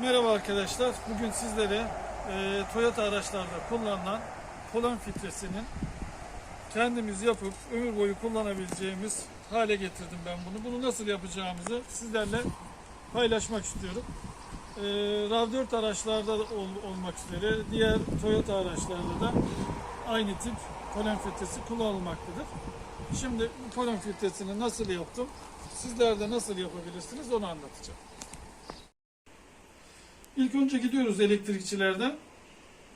Merhaba arkadaşlar. Bugün sizlere e, Toyota araçlarda kullanılan polen filtresinin kendimiz yapıp ömür boyu kullanabileceğimiz hale getirdim ben bunu. Bunu nasıl yapacağımızı sizlerle paylaşmak istiyorum. E, RAV4 araçlarda da ol- olmak üzere diğer Toyota araçlarda da aynı tip polen filtresi kullanılmaktadır. Şimdi bu polen filtresini nasıl yaptım? Sizler de nasıl yapabilirsiniz onu anlatacağım. İlk önce gidiyoruz elektrikçilerden.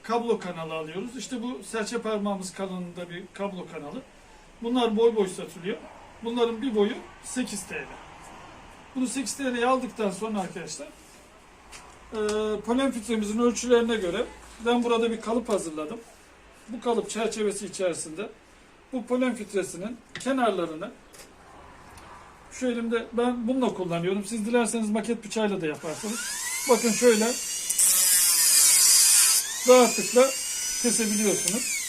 Kablo kanalı alıyoruz. İşte bu serçe parmağımız kalınlığında bir kablo kanalı. Bunlar boy boy satılıyor. Bunların bir boyu 8 TL. Bunu 8 TL'ye aldıktan sonra arkadaşlar e, polen filtremizin ölçülerine göre ben burada bir kalıp hazırladım. Bu kalıp çerçevesi içerisinde bu polen filtresinin kenarlarını şu elimde ben bununla kullanıyorum. Siz dilerseniz maket bıçağıyla da yaparsınız. Bakın şöyle rahatlıkla kesebiliyorsunuz.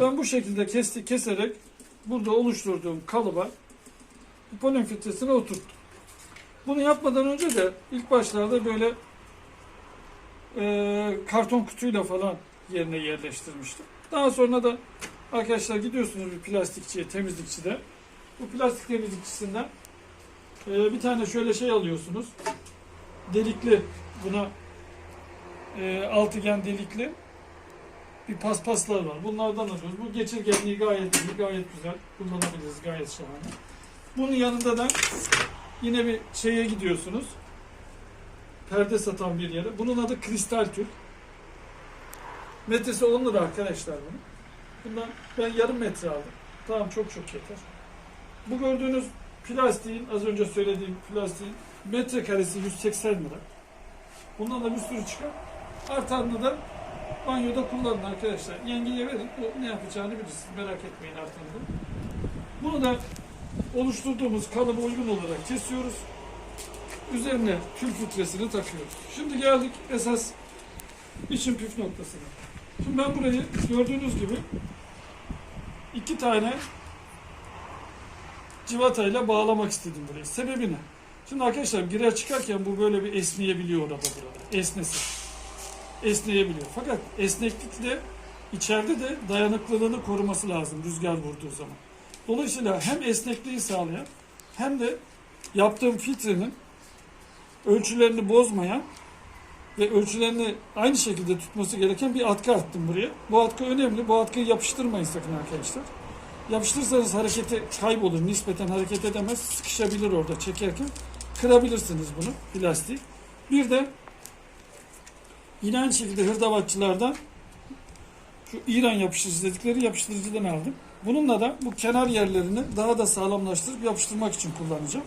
Ben bu şekilde kesti, keserek burada oluşturduğum kalıba bu polen filtresini oturttum. Bunu yapmadan önce de ilk başlarda böyle e, karton kutuyla falan yerine yerleştirmiştim. Daha sonra da arkadaşlar gidiyorsunuz bir plastikçiye, temizlikçide. Bu plastik temizlikçisinden e, bir tane şöyle şey alıyorsunuz delikli buna e, altıgen delikli bir paspaslar var. Bunlardan alıyoruz. Bu geçirgenliği gayet iyi, gayet güzel. Kullanabiliriz gayet şahane. Bunun yanında da yine bir şeye gidiyorsunuz. Perde satan bir yere. Bunun adı Kristal Türk. Metresi 10 lira arkadaşlar bunun. Bundan ben yarım metre aldım. Tamam çok çok yeter. Bu gördüğünüz plastiğin az önce söylediğim plastiğin metrekaresi 180 lira. Bundan da bir sürü çıkar. Artanını da banyoda kullanın arkadaşlar. Yengeye verin. O ne yapacağını bilirsiniz. Merak etmeyin artanını. Bunu da oluşturduğumuz kalıba uygun olarak kesiyoruz. Üzerine tül filtresini takıyoruz. Şimdi geldik esas için püf noktasına. Şimdi ben burayı gördüğünüz gibi iki tane civatayla bağlamak istedim burayı. Sebebi ne? Şimdi arkadaşlar girer çıkarken bu böyle bir esneyebiliyor orada burada. Esnesin. Esneyebiliyor. Fakat esneklikle içeride de dayanıklılığını koruması lazım rüzgar vurduğu zaman. Dolayısıyla hem esnekliği sağlayan hem de yaptığım filtrenin ölçülerini bozmayan ve ölçülerini aynı şekilde tutması gereken bir atkı attım buraya. Bu atkı önemli. Bu atkıyı yapıştırmayın sakın arkadaşlar. Yapıştırırsanız hareketi kaybolur. Nispeten hareket edemez. Sıkışabilir orada çekerken. Kırabilirsiniz bunu plastik. Bir de yine aynı şekilde hırdavatçılardan şu İran yapıştırıcı dedikleri yapıştırıcıdan aldım. Bununla da bu kenar yerlerini daha da sağlamlaştırıp yapıştırmak için kullanacağım.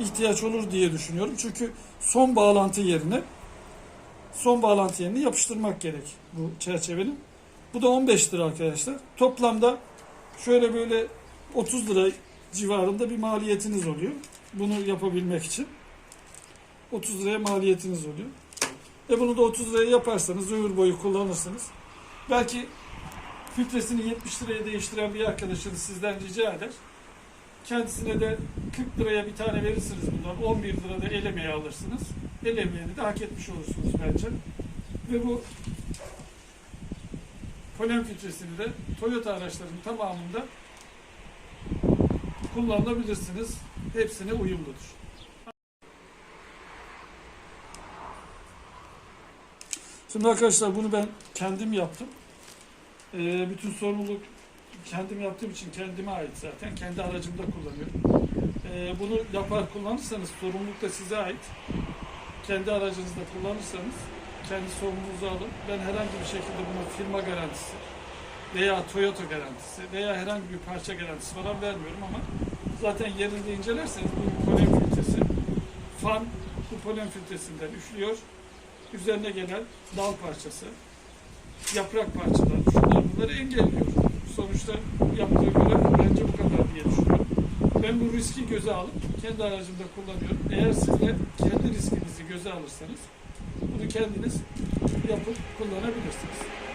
İhtiyaç olur diye düşünüyorum. Çünkü son bağlantı yerine son bağlantı yerini yapıştırmak gerek bu çerçevenin. Bu da 15 lira arkadaşlar. Toplamda şöyle böyle 30 lira civarında bir maliyetiniz oluyor. Bunu yapabilmek için. 30 liraya maliyetiniz oluyor. E bunu da 30 liraya yaparsanız ömür boyu kullanırsınız. Belki filtresini 70 liraya değiştiren bir arkadaşınız sizden rica eder. Kendisine de 40 liraya bir tane verirsiniz bundan. 11 lirada el emeği alırsınız. El emeğini de hak etmiş olursunuz bence. Ve bu polen filtresini de Toyota araçlarının tamamında kullanabilirsiniz. Hepsine uyumludur. Şimdi arkadaşlar bunu ben kendim yaptım. Ee, bütün sorumluluk kendim yaptığım için kendime ait zaten. Kendi aracımda kullanıyorum. Ee, bunu yapar kullanırsanız sorumluluk da size ait. Kendi aracınızda kullanırsanız kendi sorumluluğunuzu alın. Ben herhangi bir şekilde buna firma garantisi veya Toyota garantisi veya herhangi bir parça garantisi falan vermiyorum ama zaten yerinde incelerseniz bu polen filtresi fan bu polen filtresinden üflüyor. Üzerine gelen dal parçası, yaprak parçaları, şunlar bunları engelliyor. Sonuçta yaptığı görev bence bu kadar diye düşünüyorum. Ben bu riski göze alıp kendi aracımda kullanıyorum. Eğer siz de kendi riskinizi göze alırsanız bunu kendiniz yapıp kullanabilirsiniz.